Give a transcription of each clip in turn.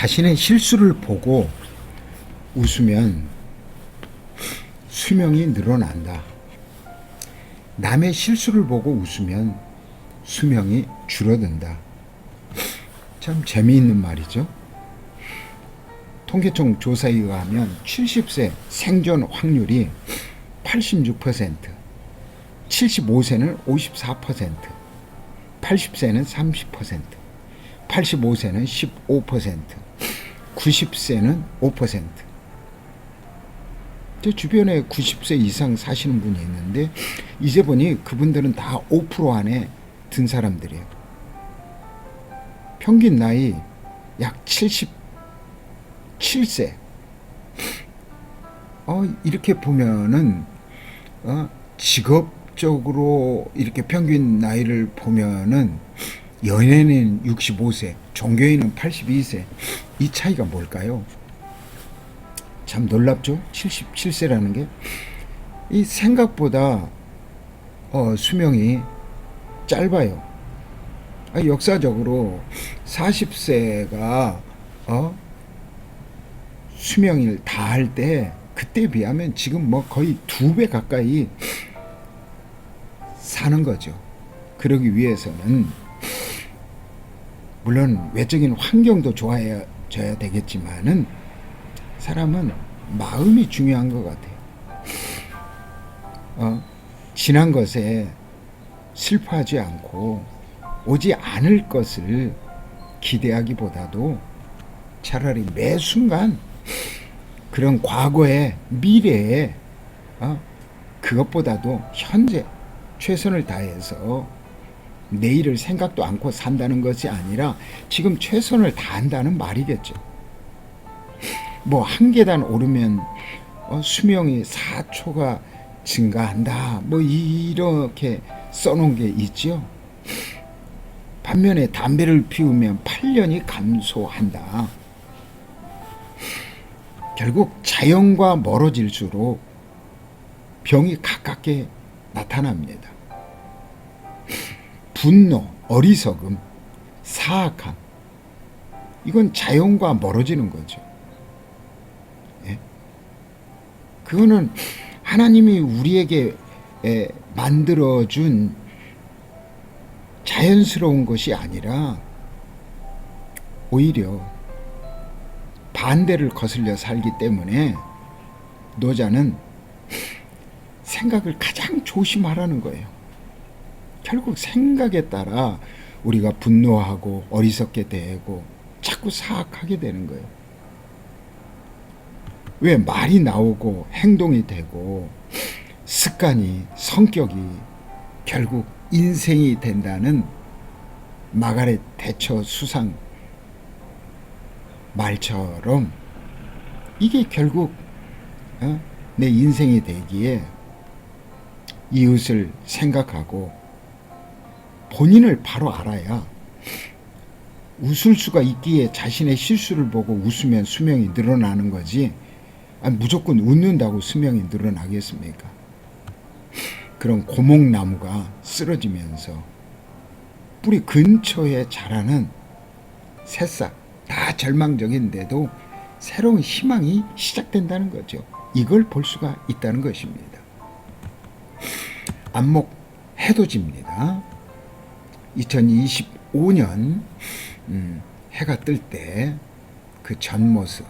자신의 실수를 보고 웃으면 수명이 늘어난다. 남의 실수를 보고 웃으면 수명이 줄어든다. 참 재미있는 말이죠. 통계청 조사에 의하면 70세 생존 확률이 86%, 75세는 54%, 80세는 30%, 85세는 15%, 90세는 5%. 제 주변에 90세 이상 사시는 분이 있는데 이제 보니 그분들은 다 5% 안에 든 사람들이에요. 평균 나이 약 77세. 어, 이렇게 보면은 어, 직업적으로 이렇게 평균 나이를 보면은 연예인은 65세, 종교인은 82세. 이 차이가 뭘까요? 참 놀랍죠? 77세라는 게. 이 생각보다 어, 수명이 짧아요. 아, 역사적으로 40세가 어, 수명을 다 할 때 그때 비하면 지금 뭐 거의 두 배 가까이 사는 거죠. 그러기 위해서는 물론 외적인 환경도 좋아 져야 되겠지만은 사람은 마음이 중요한 것 같아요. 어, 지난 것에 슬퍼하지 않고 오지 않을 것을 기대하기보다도 차라리 매 순간 그런 과거에 미래에 어, 그것보다도 현재 최선을 다해서 내일을 생각도 않고 산다는 것이 아니라 지금 최선을 다한다는 말이겠죠. 뭐 한 계단 오르면 어, 수명이 4초가 증가한다. 뭐 이렇게 써놓은 게 있죠. 반면에 담배를 피우면 8년이 감소한다. 결국 자연과 멀어질수록 병이 가깝게 나타납니다. 분노, 어리석음, 사악함. 이건 자연과 멀어지는 거죠. 예? 그거는 하나님이 우리에게 에, 만들어준 자연스러운 것이 아니라 오히려 반대를 거슬려 살기 때문에 노자는 생각을 가장 조심하라는 거예요. 결국 생각에 따라 우리가 분노하고 어리석게 되고 자꾸 사악하게 되는 거예요. 왜 말이 나오고 행동이 되고 습관이 성격이 결국 인생이 된다는 마가렛 대처 수상 말처럼 이게 결국 어? 내 인생이 되기에 이웃을 생각하고 본인을 바로 알아야 웃을 수가 있기에 자신의 실수를 보고 웃으면 수명이 늘어나는 거지 아니, 무조건 웃는다고 수명이 늘어나겠습니까? 그런 고목나무가 쓰러지면서 뿌리 근처에 자라는 새싹 다 절망적인데도 새로운 희망이 시작된다는 거죠. 이걸 볼 수가 있다는 것입니다. 안목 해돋입니다. 2025년 음, 해가 뜰 때 그 전 모습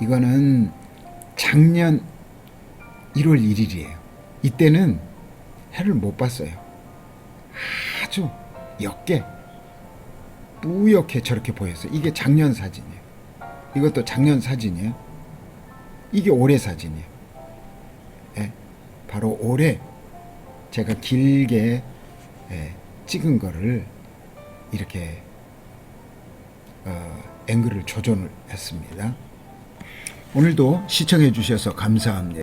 이거는 작년 1월 1일이에요. 이때는 해를 못 봤어요. 아주 옅게 뿌옇게 저렇게 보였어요. 이게 작년 사진이에요. 이것도 작년 사진이에요. 이게 올해 사진이에요. 예, 바로 올해 제가 길게 예, 찍은 거를 이렇게 어, 앵글을 조정을 했습니다. 오늘도 시청해 주셔서 감사합니다.